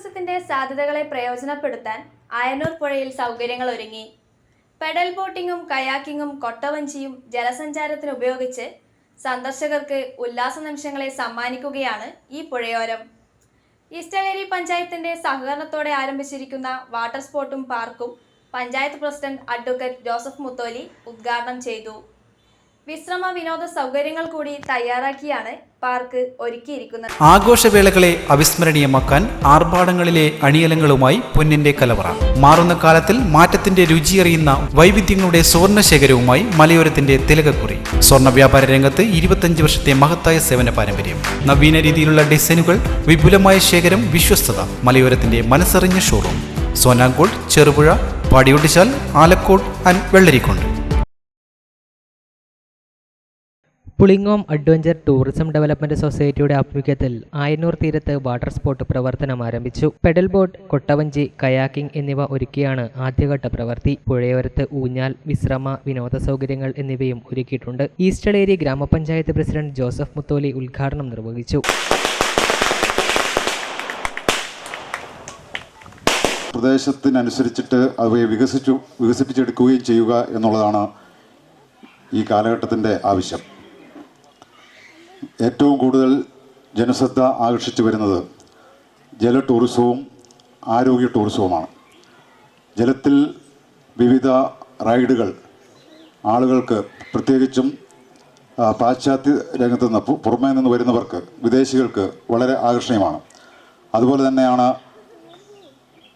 ടൂറിസത്തിന്റെ സാധ്യതകളെ പ്രയോജനപ്പെടുത്താൻ അയനൂർ പുഴയിൽ സൗകര്യങ്ങൾ ഒരുങ്ങി. പെഡൽ ബോട്ടിങ്ങും കയാക്കിങ്ങും കൊട്ടവഞ്ചിയും ജലസഞ്ചാരത്തിന് ഉപയോഗിച്ച് സന്ദർശകർക്ക് ഉല്ലാസ നിമിഷങ്ങളെ സമ്മാനിക്കുകയാണ് ഈ പുഴയോരം. ഈസ്റ്റേലേരി പഞ്ചായത്തിന്റെ സഹകരണത്തോടെ ആരംഭിച്ചിരിക്കുന്ന വാട്ടർ സ്പോർട്ടും പാർക്കും panchayat president advocate Joseph Mutholi ഉദ്ഘാടനം ചെയ്തു. വിശ്രമ വിനോദ സൗകര്യങ്ങൾ കൂടി തയ്യാറാക്കിയാണ് പാർക്ക് ഒരുക്കിയിരിക്കുന്നത്. ആഘോഷവേളകളെ അവിസ്മരണീയമാക്കാൻ ആർഭാടങ്ങളിലെ അണിയലങ്ങളുമായി പൊന്നിന്റെ കലവറ. മാറുന്ന കാലത്തിൽ മാറ്റത്തിന്റെ രുചിയറിയുന്ന വൈവിധ്യങ്ങളുടെ സ്വർണ ശേഖരവുമായി മലയോരത്തിന്റെ തിലകക്കുറി. സ്വർണ വ്യാപാര രംഗത്ത് ഇരുപത്തഞ്ച് വർഷത്തെ മഹത്തായ സേവന പാരമ്പര്യം. നവീന രീതിയിലുള്ള ഡിസൈനുകൾ വിപുലമായ ശേഖരം വിശ്വസ്തത മലയോരത്തിന്റെ മനസ്സറിഞ്ഞ showroom സോനാങ്കോട് Cherupuzha Padiyottuchal Alakode and Vellarikundu. Pulingome adventure tourism development സൊസൈറ്റിയുടെ ആഭിമുഖ്യത്തിൽ ആയന്നൂർ തീരത്ത് വാട്ടർ സ്പോർട്ട് പ്രവർത്തനം ആരംഭിച്ചു. പെഡൽ ബോട്ട് കൊട്ടവഞ്ചി കയാക്കിംഗ് എന്നിവ ഒരുക്കിയാണ് ആദ്യഘട്ട പ്രവൃത്തി. പുഴയോരത്ത് ഊഞ്ഞാൽ വിശ്രമ വിനോദ സൗകര്യങ്ങൾ എന്നിവയും ഒരുക്കിയിട്ടുണ്ട്. ഈസ്റ്റളേരി ഗ്രാമപഞ്ചായത്ത് പ്രസിഡന്റ് ജോസഫ് മുത്തോലി ഉദ്ഘാടനം നിർവഹിച്ചു. പ്രദേശത്തിനനുസരിച്ചിട്ട് അവയെ വികസിച്ചു വികസിപ്പിച്ചെടുക്കുകയും ചെയ്യുക എന്നുള്ളതാണ് ഈ കാലഘട്ടത്തിന്റെ ആവശ്യം. ഏറ്റവും കൂടുതൽ ജനശ്രദ്ധ ആകർഷിച്ചു വരുന്നത് ജല ടൂറിസവും ആരോഗ്യ ടൂറിസവുമാണ് ജലത്തിൽ വിവിധ റൈഡുകൾ ആളുകൾക്ക് പ്രത്യേകിച്ചും പാശ്ചാത്യ രംഗത്ത് നിന്ന് പുറമേ നിന്ന് വരുന്നവർക്ക് വിദേശികൾക്ക് വളരെ ആകർഷണീയമാണ്. അതുപോലെ തന്നെയാണ്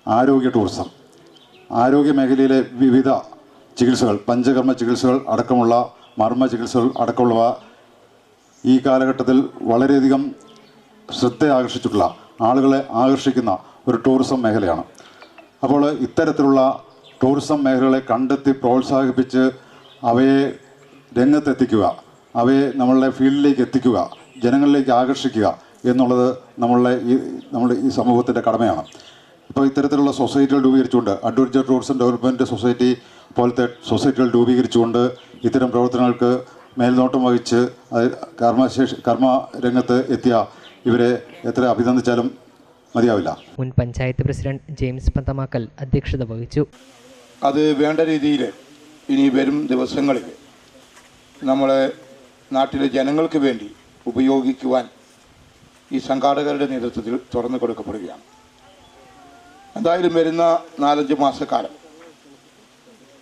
ആരോഗ്യ ടൂറിസം ആരോഗ്യ മേഖലയിലെ വിവിധ ചികിത്സകൾ പഞ്ചകർമ്മ ചികിത്സകൾ അടക്കമുള്ള മർമ്മ ചികിത്സകൾ അടക്കമുള്ളവ ഈ കാലഘട്ടത്തിൽ വളരെയധികം ശ്രദ്ധ ആകർഷിച്ചിട്ടുള്ള ആളുകളെ ആകർഷിക്കുന്ന ഒരു ടൂറിസം മേഖലയാണ്. അപ്പോൾ ഇത്തരത്തിലുള്ള ടൂറിസം മേഖലകളെ കണ്ടെത്തി പ്രോത്സാഹിപ്പിച്ച് അവയെ രംഗത്തെത്തിക്കുക അവയെ നമ്മളുടെ ഫീൽഡിലേക്ക് എത്തിക്കുക ജനങ്ങളിലേക്ക് ആകർഷിക്കുക എന്നുള്ളത് നമ്മളുടെ ഈ നമ്മുടെ ഈ സമൂഹത്തിന്റെ കടമയാണ്. ഇപ്പോൾ ഇത്തരത്തിലുള്ള സൊസൈറ്റികൾ രൂപീകരിച്ചുകൊണ്ട് അഡ്വഞ്ചർ ടൂറിസം ഡെവലപ്മെന്റ് സൊസൈറ്റി പോലത്തെ സൊസൈറ്റികൾ രൂപീകരിച്ചുകൊണ്ട് ഇത്തരം പ്രവർത്തനങ്ങൾക്ക് മേൽനോട്ടം വഹിച്ച് അത് കർമ്മശേഷി കർമ്മ രംഗത്ത് എത്തിയ ഇവരെ എത്ര അഭിനന്ദിച്ചാലും മതിയാവില്ല. മുൻ പഞ്ചായത്ത് പ്രസിഡന്റ് ജെയിംസ് പന്തമാക്കൽ അധ്യക്ഷത വഹിച്ചു. അത് വേണ്ട രീതിയിൽ ഇനി വരും ദിവസങ്ങളിൽ നമ്മളെ നാട്ടിലെ ജനങ്ങൾക്ക് വേണ്ടി ഉപയോഗിക്കുവാൻ ഈ സംഘാടകരുടെ നേതൃത്വത്തിൽ തുറന്നു കൊടുക്കപ്പെടുകയാണ്. എന്തായാലും വരുന്ന നാലഞ്ച് മാസക്കാലം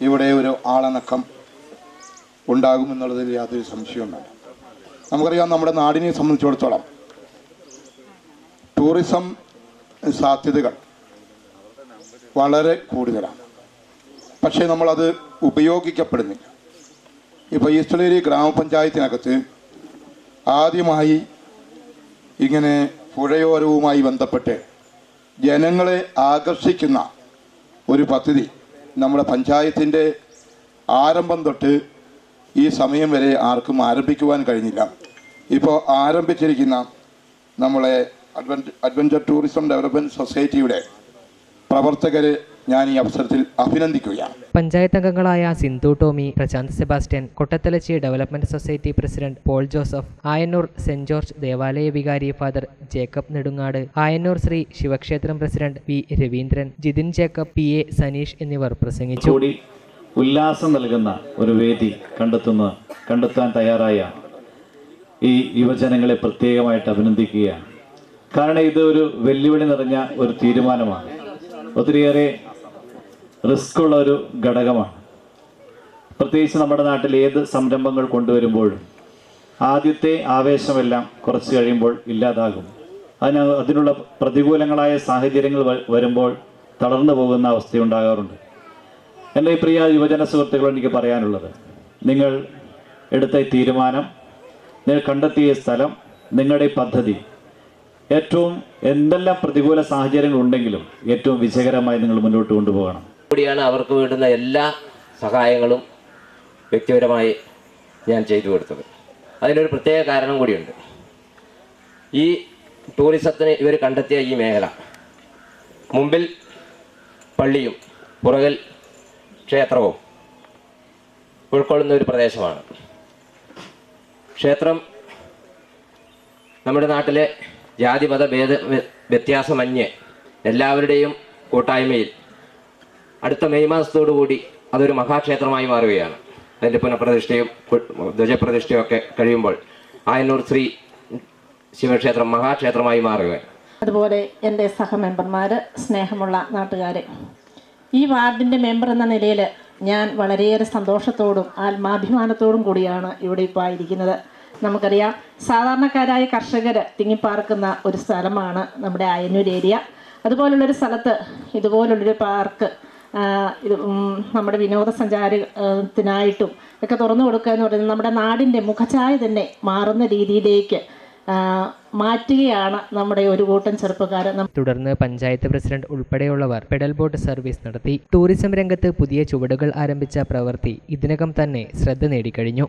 ഇവിടെ ഒരു ആളനക്കം ഉണ്ടാകുമെന്നുള്ളതിൽ യാതൊരു സംശയവും വേണ്ട നമുക്കറിയാം നമ്മുടെ നാടിനെ സംബന്ധിച്ചിടത്തോളം ടൂറിസം സാധ്യതകൾ വളരെ കൂടുതലാണ്. പക്ഷേ നമ്മളത് ഉപയോഗിക്കപ്പെടുന്നില്ല. ഇപ്പോൾ ഈസ്റ്റലേരി ഗ്രാമപഞ്ചായത്തിനകത്ത് ആദ്യമായി ഇങ്ങനെ പുഴയോരവുമായി ബന്ധപ്പെട്ട് ജനങ്ങളെ ആകർഷിക്കുന്ന ഒരു പദ്ധതി നമ്മുടെ പഞ്ചായത്തിന്റെ ആരംഭം തൊട്ട് ഈ സമയം വരെ ആർക്കും ആരംഭിക്കുവാൻ കഴിഞ്ഞില്ല. ഇപ്പോൾ ആരംഭിച്ചിരിക്കുന്ന നമ്മളെ അഡ്വഞ്ചർ അഡ്വഞ്ചർ ടൂറിസം ഡെവലപ്മെന്റ് സൊസൈറ്റിയുടെ പ്രവർത്തകരെ ഞാൻ ഈ അവസരത്തിൽ അഭിനന്ദിക്കുകയാണ്. പഞ്ചായത്ത് അംഗങ്ങളായ Sindhu Tomy Prashanth Sebastian Kottathalachi development society president Paul Joseph Ayannur saint George ദേവാലയ വികാരി ഫാദർ ജേക്കബ് നെടുങ്ങാട് ആയന്നൂർ ശ്രീ ശിവക്ഷേത്രം president V Raveendran Jithin Jacob P A Saneesh എന്നിവർ പ്രസംഗിച്ചു. ഉല്ലാസം നൽകുന്ന ഒരു വേദി കണ്ടെത്തുന്ന കണ്ടെത്താൻ തയ്യാറായ ഈ യുവജനങ്ങളെ പ്രത്യേകമായിട്ട് അഭിനന്ദിക്കുകയാണ് കാരണം ഇത് ഒരു വെല്ലുവിളി നിറഞ്ഞ ഒരു തീരുമാനമാണ്. ഒത്തിരിയേറെ റിസ്ക് ഉള്ള ഒരു ഘടകമാണ്. പ്രത്യേകിച്ച് നമ്മുടെ നാട്ടിൽ ഏത് സംരംഭങ്ങൾ കൊണ്ടുവരുമ്പോഴും ആദ്യത്തെ ആവേശമെല്ലാം കുറച്ച് കഴിയുമ്പോൾ ഇല്ലാതാകും. അതിന് അതിനുള്ള പ്രതികൂലങ്ങളായ സാഹചര്യങ്ങൾ വരുമ്പോൾ തളർന്നു പോകുന്ന അവസ്ഥയുണ്ടാകാറുണ്ട്. എന്റെ പ്രിയ യുവജന സുഹൃത്തുക്കളോട് എനിക്ക് പറയാനുള്ളത്. നിങ്ങൾ എടുത്ത തീരുമാനം നിങ്ങൾ കണ്ടെത്തിയ സ്ഥലം നിങ്ങളുടെ പദ്ധതി ഏറ്റവും എന്തെല്ലാം പ്രതികൂല സാഹചര്യങ്ങൾ ഉണ്ടെങ്കിലും ഏറ്റവും വിജയകരമായി നിങ്ങൾ മുന്നോട്ട് കൊണ്ടുപോകണം. കൂടിയാണ് അവർക്ക് വേണ്ടുന്ന എല്ലാ സഹായങ്ങളും വ്യക്തിപരമായി ഞാൻ ചെയ്തു കൊടുത്തത്. അതിനൊരു പ്രത്യേക കാരണം കൂടിയുണ്ട്. ഈ ടൂറിസത്തിന് ഇവർ കണ്ടെത്തിയ ഈ മേഖല മുമ്പിൽ പള്ളിയും പുറകിൽ ക്ഷേത്രവും ഉൾക്കൊള്ളുന്ന ഒരു പ്രദേശമാണ്. ക്ഷേത്രം നമ്മുടെ നാട്ടിലെ ജാതി മത ഭേദ വ്യ- വ്യത്യാസമന്യേ എല്ലാവരുടെയും കൂട്ടായ്മയിൽ അടുത്ത മെയ് മാസത്തോടുകൂടി അതൊരു മഹാക്ഷേത്രമായി മാറുകയാണ്. അതിന്റെ പുനഃപ്രതിഷ്ഠയും ധ്വജപ്രതിഷ്ഠയും ഒക്കെ കഴിയുമ്പോൾ ആയന്നൂർ ശ്രീ ശിവക്ഷേത്രം മഹാക്ഷേത്രമായി മാറുകയാണ്. അതുപോലെ എന്റെ സഹമെമ്പർമാർ സ്നേഹമുള്ള നാട്ടുകാരെ ഈ വാർഡിന്റെ മെമ്പർ എന്ന നിലയിൽ ഞാൻ വളരെയേറെ സന്തോഷത്തോടും ആത്മാഭിമാനത്തോടും കൂടിയാണ് ഇവിടെ ഇപ്പോൾ ആയിരിക്കുന്നത്. നമുക്കറിയാം സാധാരണക്കാരായ കർഷകർ തിങ്ങിപ്പാർക്കുന്ന ഒരു സ്ഥലമാണ് നമ്മുടെ അയനൂർ ഏരിയ. അതുപോലുള്ളൊരു സ്ഥലത്ത് ഇതുപോലുള്ളൊരു പാർക്ക് ഇത് നമ്മുടെ വിനോദസഞ്ചാരത്തിനായിട്ടും ഒക്കെ തുറന്നു കൊടുക്കുക എന്ന് പറയുന്നത് നമ്മുടെ നാടിന്റെ മുഖഛായ തന്നെ മാറുന്ന രീതിയിലേക്ക് മാറ്റുകയാണ് നമ്മുടെ ഒരു കൂട്ടം ചെറുപ്പക്കാർ തുടർന്ന് പഞ്ചായത്ത് പ്രസിഡന്റ് ഉൾപ്പെടെയുള്ളവർ പെഡൽ ബോട്ട് സർവീസ് നടത്തി. ടൂറിസം രംഗത്ത് പുതിയ ചുവടുകൾ ആരംഭിച്ച പ്രവൃത്തി ഇതിനകം തന്നെ ശ്രദ്ധ നേടിക്കഴിഞ്ഞു.